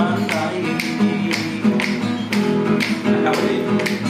patayin Nakaulit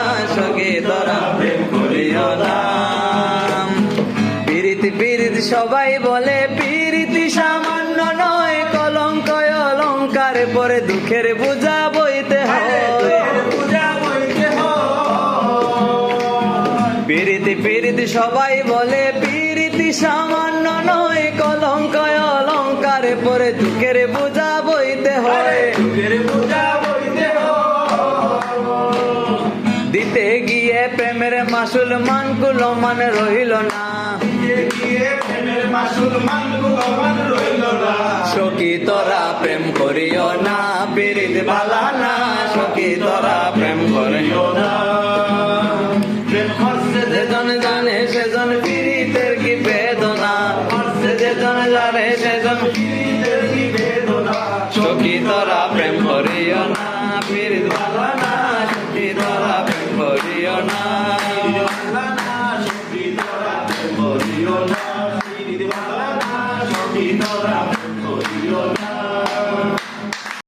সবাই বলে পিরিতি সামান্য নয় কলঙ্ক অলঙ্কার পরে দুঃখের বোঝা বইতে হয়। পিরিতি পিরিতি সবাই বলে পিরিতি সামান্য নয় কলঙ্ক অলঙ্কার পরে দুঃখের বোঝা বইতে হয়। দিতে গিয়ে প্রেমের মাসুল মানকুলো মান রহিল সখী তোরা প্রেম করিও না পিরিত বালা না সখী তোরা প্রেম করিও না। যেজন জানে সেজন পিরিতের কি বেদনা। যেজন জানে সেজন সখী তোরা প্রেম করিও না পিরিত Yo nací de Guadalajara, yo no la